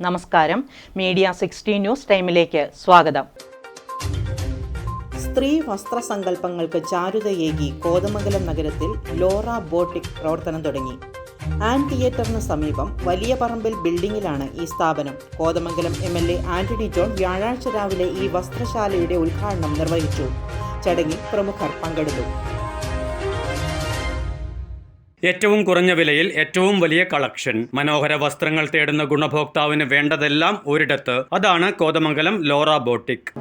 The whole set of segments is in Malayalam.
നമസ്കാരം. മീഡിയ സിക്സ്റ്റി ന്യൂസ് ടൈമിലേക്ക് സ്വാഗതം. സ്ത്രീ വസ്ത്ര വസ്ത്രസങ്കല്പങ്ങൾക്ക് ചാരുതയേകി കോതമംഗലം നഗരത്തിൽ ലോറ ബോട്ടിക് പ്രവർത്തനം തുടങ്ങി. ആൻ തിയേറ്ററിന് സമീപം വലിയ പറമ്പിൽ ബിൽഡിംഗിലാണ് ഈ സ്ഥാപനം. Kothamangalam M L A Antony John വ്യാഴാഴ്ച രാവിലെ ഈ വസ്ത്രശാലയുടെ ഉദ്ഘാടനം നിർവഹിച്ചു. ചടങ്ങിൽ പ്രമുഖർ പങ്കെടുത്തു. ഏറ്റവും കുറഞ്ഞ വിലയിൽ ഏറ്റവും വലിയ കളക്ഷൻ. മനോഹര വസ്ത്രങ്ങൾ തേടുന്ന ഗുണഭോക്താവിന് വേണ്ടതെല്ലാം ഒരിടത്ത്. അതാണ് കോതമംഗലം ലോറ ബോട്ടിക്.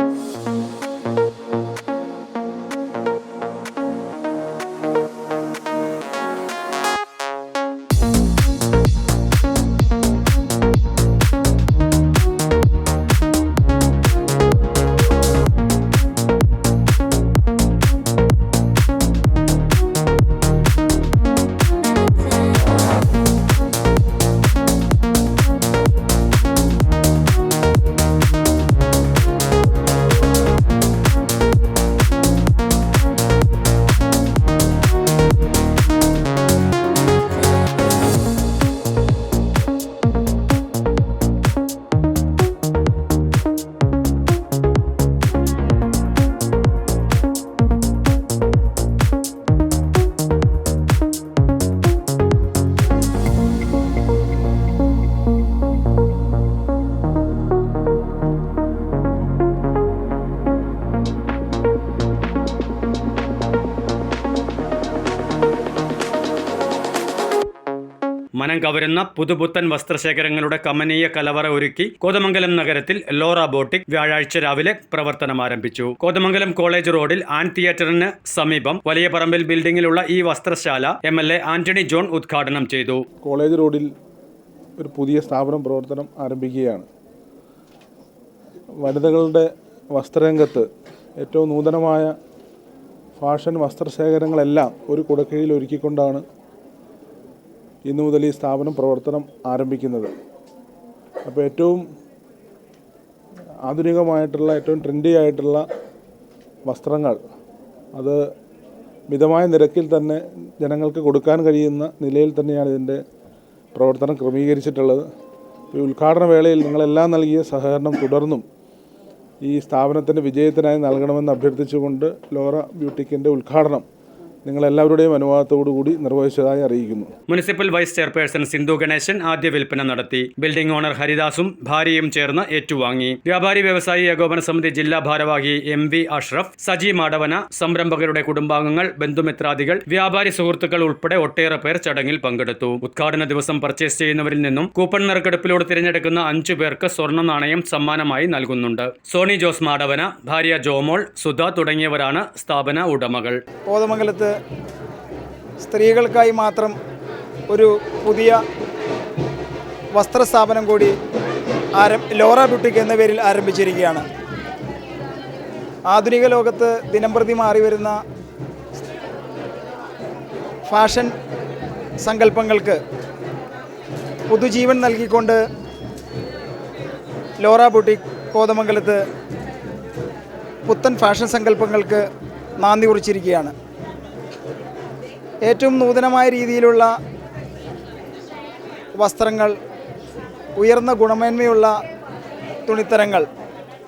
മനം കവരുന്ന പുതുപുത്തൻ വസ്ത്രശേഖരങ്ങളുടെ കമനീയ കലവറ ഒരുക്കി കോതമംഗലം നഗരത്തിൽ ലോറ ബോട്ടിക് വ്യാഴാഴ്ച രാവിലെ പ്രവർത്തനം ആരംഭിച്ചു. കോതമംഗലം കോളേജ് റോഡിൽ ആൻ തിയേറ്ററിന് സമീപം വലിയ പറമ്പിൽ ബിൽഡിംഗിലുള്ള ഈ വസ്ത്രശാല M L A Antony John ഉദ്ഘാടനം ചെയ്തു. കോളേജ് റോഡിൽ ഒരു പുതിയ സ്ഥാപനം പ്രവർത്തനം ആരംഭിക്കുകയാണ്. വനിതകളുടെ വസ്ത്രരംഗത്ത് ഏറ്റവും നൂതനമായ ഫാഷൻ വസ്ത്രശേഖരങ്ങളെല്ലാം ഒരു കുടക്കീഴിൽ ഒരുക്കിക്കൊണ്ടാണ് ഇന്നു മുതൽ ഈ സ്ഥാപനം പ്രവർത്തനം ആരംഭിക്കുന്നത്. അപ്പോൾ ഏറ്റവും ആധുനികമായിട്ടുള്ള ഏറ്റവും ട്രെൻഡി ആയിട്ടുള്ള വസ്ത്രങ്ങൾ അത് മിതമായ നിരക്കിൽ തന്നെ ജനങ്ങൾക്ക് കൊടുക്കാൻ കഴിയുന്ന നിലയിൽ തന്നെയാണ് ഇതിന്റെ പ്രവർത്തനം ക്രമീകരിച്ചിട്ടുള്ളത്. ഈ ഉദ്ഘാടന വേളയിൽ നിങ്ങളെല്ലാം നൽകിയ സഹകരണം തുടർന്നും ഈ സ്ഥാപനത്തിന്റെ വിജയത്തിനായി നൽകണമെന്ന് അഭ്യർത്ഥിച്ചുകൊണ്ട് ലോറ ബ്യൂട്ടിക്കിന്റെ ഉദ്ഘാടനം നിങ്ങളെല്ലാവരുടെയും അനുവാദത്തോടു കൂടി നിർവഹിച്ചതായി അറിയിക്കുന്നു. Municipal vice chairperson Sindhu Ganeshan ആദ്യ വിൽപ്പന നടത്തി. ബിൽഡിംഗ് ഓണർ ഹരിദാസും ഭാര്യയും ചേർന്ന് ഏറ്റുവാങ്ങി. വ്യാപാരി വ്യവസായി ഏകോപന സമിതി ജില്ലാ ഭാരവാഹി എം വി അഷ്റഫ് സജി മാടവന സംരംഭകരുടെ കുടുംബാംഗങ്ങൾ ബന്ധുമിത്രാദികൾ വ്യാപാരി സുഹൃത്തുക്കൾ ഉൾപ്പെടെ ഒട്ടേറെ പേർ ചടങ്ങിൽ പങ്കെടുത്തു. ഉദ്ഘാടന ദിവസം പർച്ചേസ് ചെയ്യുന്നവരിൽ നിന്നും കൂപ്പൺ നറുക്കെടുപ്പിലൂടെ തിരഞ്ഞെടുക്കുന്ന അഞ്ചു പേർക്ക് സ്വർണ നാണയം സമ്മാനമായി നൽകുന്നുണ്ട്. സോണി ജോസ് മാടവന ഭാര്യ ജോമോൾ സുധ തുടങ്ങിയവരാണ് സ്ഥാപന ഉടമകൾ. കോതമംഗലത്ത് സ്ത്രീകൾക്കായി മാത്രം ഒരു പുതിയ വസ്ത്രസ്ഥാപനം കൂടി ആരം ലോറ ബുട്ടിക് എന്ന പേരിൽ ആരംഭിച്ചിരിക്കുകയാണ്. ആധുനിക ലോകത്ത് ദിനംപ്രതി മാറി വരുന്ന ഫാഷൻ സങ്കല്പങ്ങൾക്ക് പുതുജീവൻ നൽകിക്കൊണ്ട് ലോറ ബുട്ടിക് കോതമംഗലത്ത് പുത്തൻ ഫാഷൻ സങ്കല്പങ്ങൾക്ക് നാന്ദി കുറിച്ചിരിക്കുകയാണ്. ഏറ്റവും നൂതനമായ രീതിയിലുള്ള വസ്ത്രങ്ങൾ ഉയർന്ന ഗുണമേന്മയുള്ള തുണിത്തരങ്ങൾ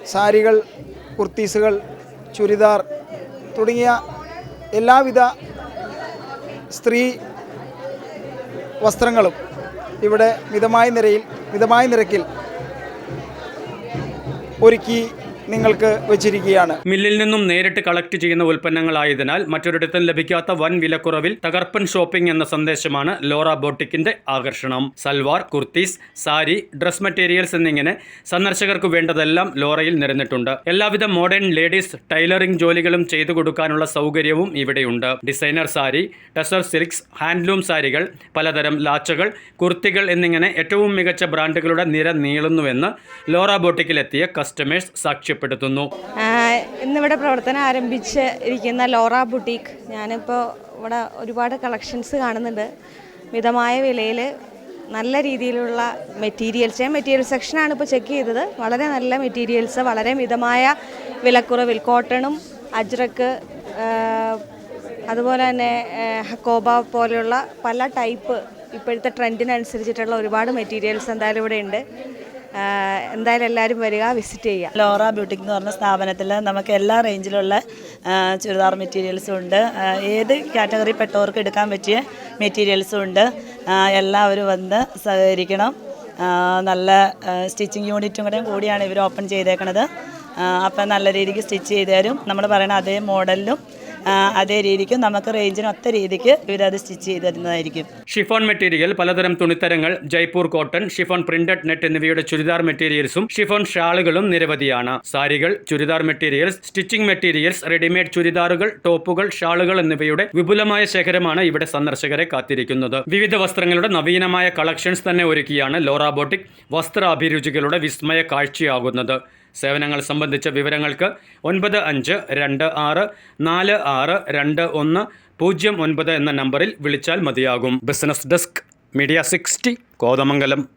സാരികൾ കുർത്തീസുകൾ ചുരിദാർ തുടങ്ങിയ എല്ലാവിധ സ്ത്രീ വസ്ത്രങ്ങളും ഇവിടെ മിതമായ നിരയിൽ മിതമായ നിരക്കിൽ ഒരുക്കി നിങ്ങൾക്ക് വെച്ചിരിക്കുകയാണ്. മില്ലിൽ നിന്നും നേരിട്ട് കളക്ട് ചെയ്യുന്ന ഉൽപ്പന്നങ്ങളായതിനാൽ മറ്റൊരിടത്തും ലഭിക്കാത്ത വൻ വിലക്കുറവിൽ തകർപ്പൻ ഷോപ്പിംഗ് എന്ന സന്ദേശമാണ് ലോറ ബോട്ടിക്കിന്റെ ആകർഷണം. സൽവാർ കുർത്തീസ് സാരി ഡ്രസ് മെറ്റീരിയൽസ് എന്നിങ്ങനെ സന്ദർശകർക്ക് വേണ്ടതെല്ലാം ലോറയിൽ നിരന്നിട്ടുണ്ട്. എല്ലാവിധ മോഡേൺ ലേഡീസ് ടൈലറിംഗ് ജോലികളും ചെയ്തു കൊടുക്കാനുള്ള സൗകര്യവും ഇവിടെയുണ്ട്. Designer sari tussar silks handloom സാരികൾ പലതരം ലാച്ചകൾ കുർത്തികൾ എന്നിങ്ങനെ ഏറ്റവും മികച്ച ബ്രാൻഡുകളുടെ നിര നീളുന്നുവെന്ന് ലോറ ബോട്ടിക്കിലെത്തിയ കസ്റ്റമേഴ്സ് സാക്ഷ്യപ്പെടുത്തുന്നു ആഹ് ഇന്നിവിടെ പ്രവർത്തനം ആരംഭിച്ച് ഇരിക്കുന്ന ലോറ ബുട്ടീക്ക് ഞാനിപ്പോൾ ഇവിടെ ഒരുപാട് കളക്ഷൻസ് കാണുന്നുണ്ട്. മിതമായ വിലയിൽ നല്ല രീതിയിലുള്ള മെറ്റീരിയൽസ് ഞാൻ മെറ്റീരിയൽ സെക്ഷനാണ് ഇപ്പോൾ ചെക്ക് ചെയ്തത്. വളരെ നല്ല മെറ്റീരിയൽസ് വളരെ മിതമായ വിലക്കുറവിൽ കോട്ടണും അജ്രക്ക് അതുപോലെ തന്നെ ഹക്കോബ പോലെയുള്ള പല ടൈപ്പ് ഇപ്പോഴത്തെ ട്രെൻഡിനനുസരിച്ചിട്ടുള്ള ഒരുപാട് മെറ്റീരിയൽസ് എന്തായാലും ഇവിടെ ഉണ്ട്. എന്തായാലും എല്ലാവരും വരിക വിസിറ്റ് ചെയ്യുക. ലോറ ബ്യൂട്ടിക് എന്ന് പറഞ്ഞ സ്ഥാപനത്തിൽ നമുക്ക് എല്ലാ റേഞ്ചിലുള്ള ചുരിദാർ മെറ്റീരിയൽസും ഉണ്ട്. ഏത് കാറ്റഗറി പെട്ടവർക്ക് എടുക്കാൻ പറ്റിയ മെറ്റീരിയൽസും ഉണ്ട്. എല്ലാവരും വന്ന് സഹകരിക്കണം. നല്ല സ്റ്റിച്ചിങ് യൂണിറ്റും കൂടെ കൂടിയാണ് ഇവർ ഓപ്പൺ ചെയ്തേക്കണത്. അപ്പം നല്ല രീതിക്ക് സ്റ്റിച്ച് ചെയ്തു തരും. നമ്മൾ പറയുന്ന അതേ മോഡലിലും അതേ രീതിക്കും നമുക്ക് റേഞ്ചിന് ഒത്ത രീതിക്ക് ഇവരത് സ്റ്റിച്ച് ചെയ്ത് തരുന്നതായിരിക്കും. ഷിഫോൺ മെറ്റീരിയൽ പലതരം തുണിത്തരങ്ങൾ Jaipur cotton chiffon printed net എന്നിവയുടെ ചുരിദാർ മെറ്റീരിയൽസും ഷിഫോൺ ഷാളുകളും നിരവധിയാണ്. സാരികൾ churidar materials stitching materials readymade ചുരിദാറുകൾ ടോപ്പുകൾ ഷാളുകൾ എന്നിവയുടെ വിപുലമായ ശേഖരമാണ് ഇവിടെ സന്ദർശകരെ കാത്തിരിക്കുന്നത്. വിവിധ വസ്ത്രങ്ങളുടെ നവീനമായ കളക്ഷൻസ് തന്നെ ഒരുക്കിയാണ് ലോറാബോട്ടിക് വസ്ത്ര അഭിരുചികളുടെ വിസ്മയ കാഴ്ചയാകുന്നത്. സേവനങ്ങൾ സംബന്ധിച്ച വിവരങ്ങൾക്ക് ഒൻപത് അഞ്ച് രണ്ട് ആറ് നാല് ആറ് രണ്ട് ഒന്ന് പൂജ്യം ഒൻപത് എന്ന നമ്പറിൽ വിളിച്ചാൽ മതിയാകും. Business desk media sixty Kothamangalam.